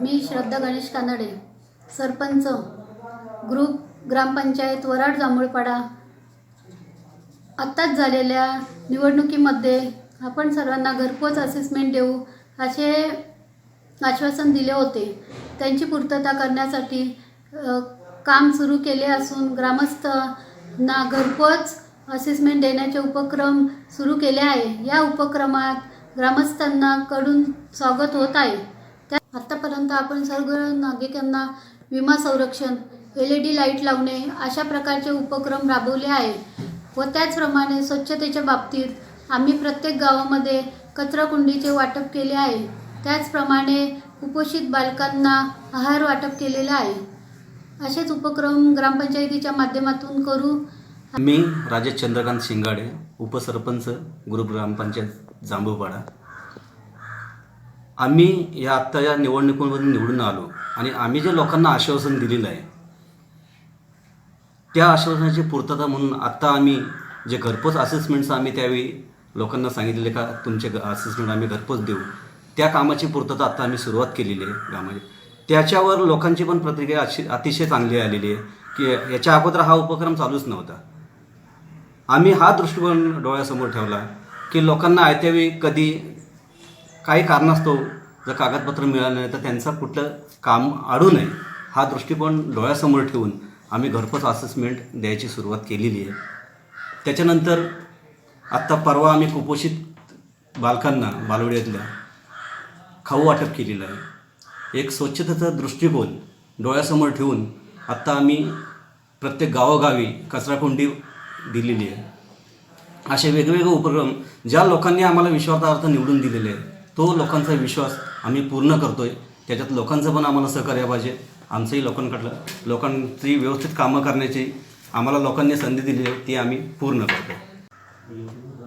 मी Shraddha Ganesh Kanade sarpanch group ग्रामपंचायत वराड जांभूळपाडा. आत्ताच झालेल्या निवडणुकीमध्ये आपण सर्वांना घरपोच असेसमेंट देऊ असे आश्वासन दिले होते. त्यांची पूर्तता करण्यासाठी काम सुरू केले असून ग्रामस्थांना घरपोच असेसमेंट देण्याचे उपक्रम सुरू केले आहे. या उपक्रमात ग्रामस्थांना कडून स्वागत होत आहे. त्या आपण सर्व नागरिकांना विमा संरक्षण एल ई डी लाइट लावणे अशा प्रकारचे उपक्रम राबवले आहे व त्याचप्रमाणे स्वच्छतेच्या बाबतीत आम्ही प्रत्येक गावामध्ये कचराकुंडीचे वाटप केले आहे. त्याचप्रमाणे कुपोषित बालकांना आहार वाटप केलेला आहे. असेच उपक्रम ग्रामपंचायतीच्या माध्यमातून करू. मी राजेश चंद्रकांत शिंगाडे उपसरपंच ग्रुप ग्रामपंचायत जांभूपाडा. आम्ही या आत्ता या निवडणुकीमधून निवडून आलो आणि आम्ही जे लोकांना आश्वासन दिलेलं आहे त्या आश्वासनाची पूर्तता म्हणून आत्ता आम्ही जे घरपोच असेसमेंट्स आम्ही त्यावेळी लोकांना सांगितलेले का तुमचे असेसमेंट आम्ही घरपोच देऊ त्या कामाची पूर्तता आत्ता आम्ही सुरुवात केलेली आहे गावामध्ये. त्याच्यावर लोकांची पण प्रतिक्रिया अशी अतिशय चांगली आलेली आहे की याच्या अगोदर हा उपक्रम चालूच नव्हता. आम्ही हा दृष्टिकोन डोळ्यासमोर ठेवला की लोकांना आयत्यावेळी कधी काही कारणास्तव जर कागदपत्र मिळालं नाही तर त्यांचं कुठलं काम अडू नये. हा दृष्टिकोन डोळ्यासमोर ठेवून आम्ही घरपोच असेसमेंट द्यायची सुरुवात केलेली आहे. त्याच्यानंतर आत्ता परवा आम्ही कुपोषित बालकांना बालवड्यातल्या खाऊ वाटप केलेलं आहे. एक स्वच्छतेचा दृष्टिकोन डोळ्यासमोर ठेवून आत्ता आम्ही प्रत्येक गावोगावी कचराकुंडी दिलेली आहे. असे वेगवेगळे उपक्रम ज्या लोकांनी आम्हाला विश्वासार्थ निवडून दिलेले आहे तो लोकांचा विश्वास आम्ही पूर्ण करतो आहे त्याच्यात लोकांचं पण आम्हाला सहकार्य पाहिजे. आमचंही लोकांकडलं लोकांची व्यवस्थित कामं करण्याची आम्हाला लोकांनी संधी दिली आहे ती आम्ही पूर्ण करतो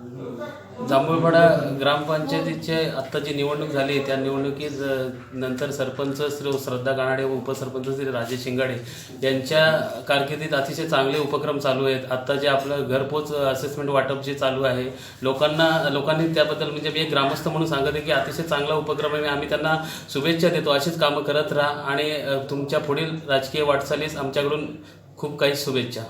जांभूळपाडा ग्रामपंचायतीचे आत्ता जी निवडणूक झाली त्या निवडणुकीत नंतर सरपंच श्री श्रद्धा गाणाडे व उपसरपंच श्री राजेश शिंगाडे यांच्या कारकिर्दीत अतिशय चांगले उपक्रम चालू आहेत. आत्ता जे आपलं घरपोच असेसमेंट वाटप जे चालू आहे लोकांना लोकांनी त्याबद्दल म्हणजे मी एक ग्रामस्थ म्हणून सांगत आहे की अतिशय चांगला उपक्रम आहे. आम्ही त्यांना शुभेच्छा देतो अशीच कामं करत राहा आणि तुमच्या पुढील राजकीय वाटचालीस आमच्याकडून खूप काही शुभेच्छा.